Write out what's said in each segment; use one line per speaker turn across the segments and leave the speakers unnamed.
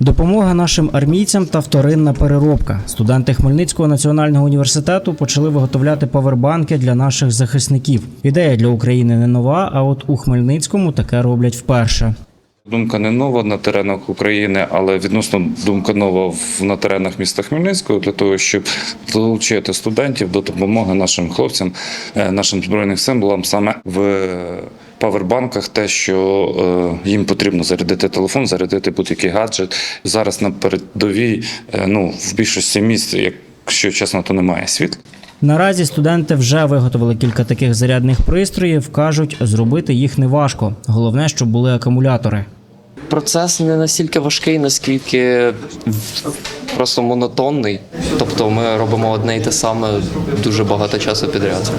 Допомога нашим армійцям та вторинна переробка. Студенти Хмельницького національного університету почали виготовляти павербанки для наших захисників. Ідея для України не нова, а от у Хмельницькому таке роблять вперше.
Думка не нова на теренах України, але відносно думка нова на теренах міста Хмельницького для того, щоб долучити студентів до допомоги нашим хлопцям, е, нашим збройним символам саме в павербанках, те, що е, їм потрібно зарядити телефон, зарядити будь-який гаджет. Зараз на передовій, е, ну в більшості міст, якщо чесно, то немає світла.
Наразі студенти вже виготовили кілька таких зарядних пристроїв. кажуть, зробити їх не важко. Головне, щоб були акумулятори.
Процес не настільки важкий, наскільки просто монотонний. Тобто ми робимо одне і те саме дуже багато часу підряд.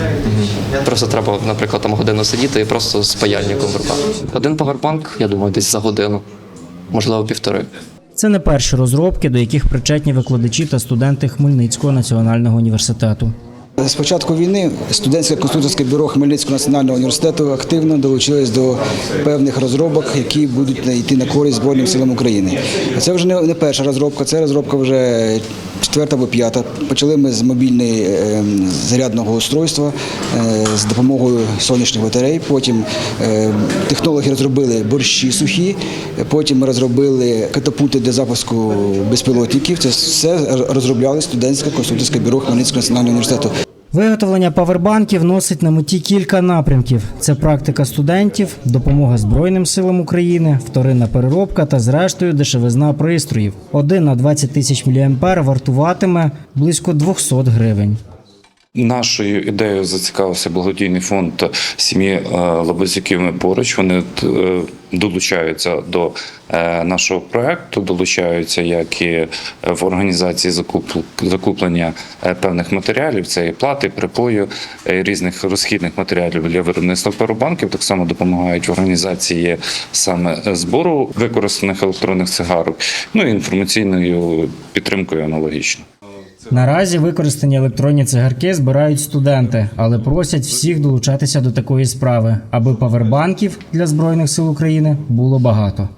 Просто треба, наприклад, там годину сидіти і просто з паяльником в руках. Один павербанк, я думаю, десь за годину, можливо, півтори.
Це не перші розробки, до яких причетні викладачі та студенти Хмельницького національного університету.
З початку війни студентське конструкторське бюро Хмельницького національного університету активно долучилось до певних розробок, які будуть йти на користь Збройним силам України. Це вже не перша розробка, це розробка вже четверта або п'ята. Почали ми з мобільного е, зарядного устройства е, з допомогою сонячних батарей. Потім е, технологи розробили борщі сухі. Потім ми розробили катапульти для запуску безпілотників. Це все розробляли студентське конструкторське бюро Хмельницького національного університету.
Виготовлення павербанків носить на меті кілька напрямків: це практика студентів, допомога Збройним силам України, вторинна переробка та, зрештою, дешевизна пристроїв. Один на 20 тисяч мА вартуватиме близько 200 гривень.
Нашою ідеєю зацікавився благодійний фонд сім'ї е, Лабазюків ми поруч. Вони е, долучаються до е, нашого проекту, долучаються як і в організації закуп- закуплення певних матеріалів, це і плати, припою, різних розхідних матеріалів для виробництва паробанків. Так само допомагають в організації саме збору використаних електронних цигарок, ну і інформаційною підтримкою аналогічно.
Наразі використані електронні цигарки збирають студенти, але просять всіх долучатися до такої справи, аби павербанків для збройних сил України було багато.